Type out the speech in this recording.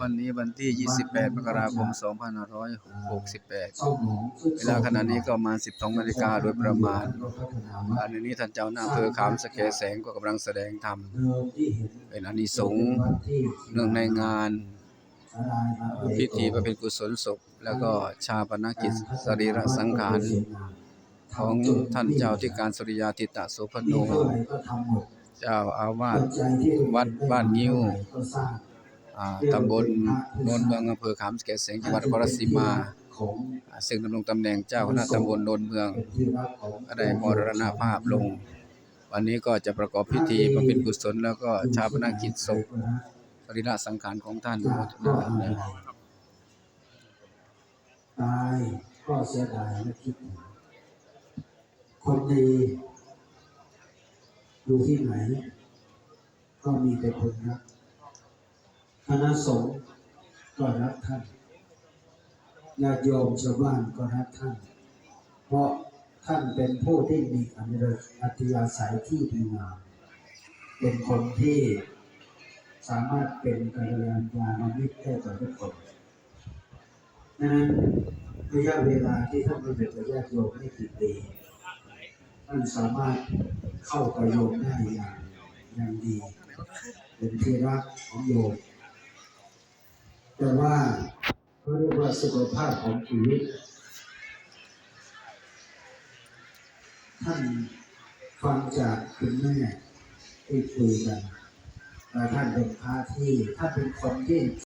วันนี้วันที่ 28 มกราคม 2568เศร้าหมองสุดเวลาขณะนี้ก็ประมาณ12 นาฬิกาโดยประมาณพัฒนาอันนี้ท่านเจ้าหน้าเภอขามสแกแสงก็กำลังแสดงธรรม เป็นอานิสงส์เนื่องในงานพิธีประเพณีกุศลศพ แล้วก็ชาปนกิจสรีระสังขารของท่านเจ้าที่การสุริยาทิตะโสพโนมีเท่าไหร่ก็ทำหมดเจ้าอาวาสปัจจัยที่วัดบ้านงิ้ว ตำบลโนนเมืองอำเภอขามสแกแสงจังหวัดนครราชสีมาซึ่งดำรงตำแหน่งเจ้าคณะตำบลโนนเมืองก็ได้มรณภาพลง วันนี้ก็จะประกอบพิธีบำเพ็ญกุศลแล้วก็ชาปนกิจศพสรีระสังขารของท่านจากก็อะไรตายก็เสียดายและคิดคนดีอยู่ที่ไหน ก็มีแต่คนรัก ณะสงฆ์ก็รักท่านญาติโยมชาวบ้านก็รักท่าน เพราะท่านเป็นผู้ที่มีอัธยาศัยที่ดีงามเป็นคนที่สามารถเป็นกัลยาณมิตรให้กับทุกคนดังนั้นระยะเวลาที่ท่านมาเป็นญาติโยมไม่กี่ปีท่านสามารถเข้าปโยชน์ได้อย่างอย่างดี เป็นที่รักของโยม แต่ว่าเขาเรียกว่าสุขภาพของชีวิตท่านฟังจากคุณแม่ที่คุยกันและท่านเป็นพระที่ท่านเป็นคนที่